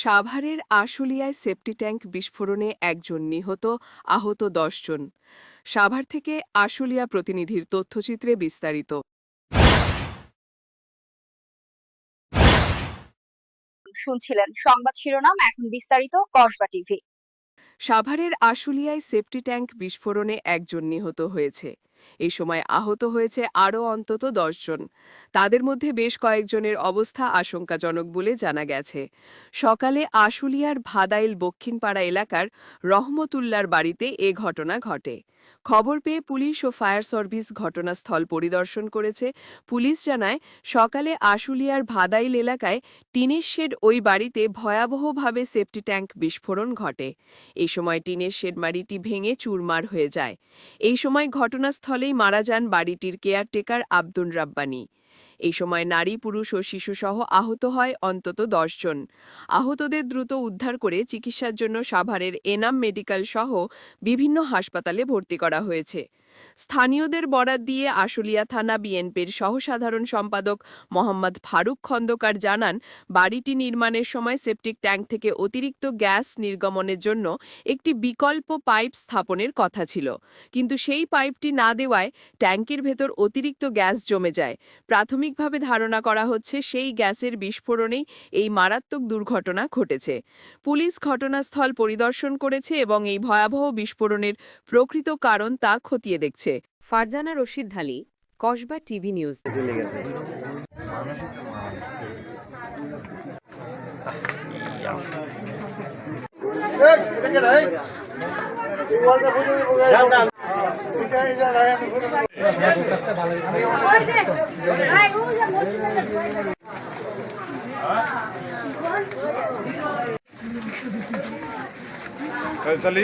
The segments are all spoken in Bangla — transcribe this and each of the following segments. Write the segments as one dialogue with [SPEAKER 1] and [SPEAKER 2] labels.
[SPEAKER 1] সাভারের আশুলিয়ায় সেপটি ট্যাঙ্ক বিস্ফোরণে একজন নিহত আহত দশজন। সাভার থেকে আশুলিয়া প্রতিনিধির তথ্যচিত্রে বিস্তারিত।
[SPEAKER 2] শুনছিলেন সংবাদ শিরোনাম এখন বিস্তারিত কসবা টিভি।
[SPEAKER 1] সাভারের আশুলিয়ায় সেপটি ট্যাঙ্ক বিস্ফোরণে একজন নিহত হয়েছে। এই সময় আহত হয়েছে আরও অন্তত দশজন তাদের মধ্যে বেশ কয়েকজনের অবস্থা আশঙ্কাজনক বলে জানা গেছে। সকালে আশুলিয়ার ভাদাইল দক্ষিণপাড়া এলাকার রহমতুল্লার বাড়িতে এ ঘটনা ঘটে। খবর পেয়ে পুলিশ ও ফায়ার সার্ভিস ঘটনাস্থল পরিদর্শন করেছে। পুলিশ জানায়, সকালে আশুলিয়ার ভাদাইল এলাকায় টিনের শেড ওই বাড়িতে ভয়াবহভাবে সেফটি ট্যাঙ্ক বিস্ফোরণ ঘটে। এই সময় টিনের শেড বাড়িটি ভেঙে চুরমার হয়ে যায়। এই সময় ঘটনাস্থলেই মারা যান বাড়িটির কেয়ারটেকার আব্দুল রাব্বানি। এই সময় নারী, পুরুষ ও শিশুসহ আহত হয় অন্তত জন। আহতদের দ্রুত উদ্ধার করে চিকিৎসার জন্য সাভারের এনাম মেডিকেল সহ বিভিন্ন হাসপাতালে ভর্তি করা হয়েছে। স্থানীয়দের বরাত দিয়ে আশুলিয়া থানা বিএনপির সহসাধারণ সম্পাদক মোহাম্মদ ফারুক খন্দকার জানান, বাড়িটি নির্মাণের সময় সেপটিক ট্যাঙ্ক থেকে অতিরিক্ত গ্যাস নির্গমনের জন্য একটি বিকল্প পাইপ স্থাপনের কথা ছিল। কিন্তু সেই পাইপটি না দেওয়ায় ট্যাঙ্কের ভেতর অতিরিক্ত গ্যাস জমে যায়। প্রাথমিকভাবে ধারণা করা হচ্ছে সেই গ্যাসের বিস্ফোরণেই এই মারাত্মক দুর্ঘটনা ঘটেছে। পুলিশ ঘটনাস্থল পরিদর্শন করেছে এবং এই ভয়াবহ বিস্ফোরণের প্রকৃত কারণ তা খতিয়ে দেখছে ফারজানা রশিদ ধালি কসবা টিভি নিউজ।
[SPEAKER 3] তাহলে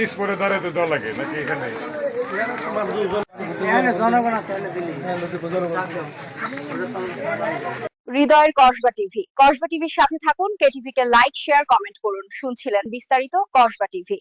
[SPEAKER 3] দল লাগে নাকি এখানে?
[SPEAKER 2] হৃদয়ের কসবা টিভি। কসবা টিভির সাথে থাকুন কেটিভিকে লাইক শেয়ার কমেন্ট করুন। শুনছিলেন বিস্তারিত কসবা টিভি।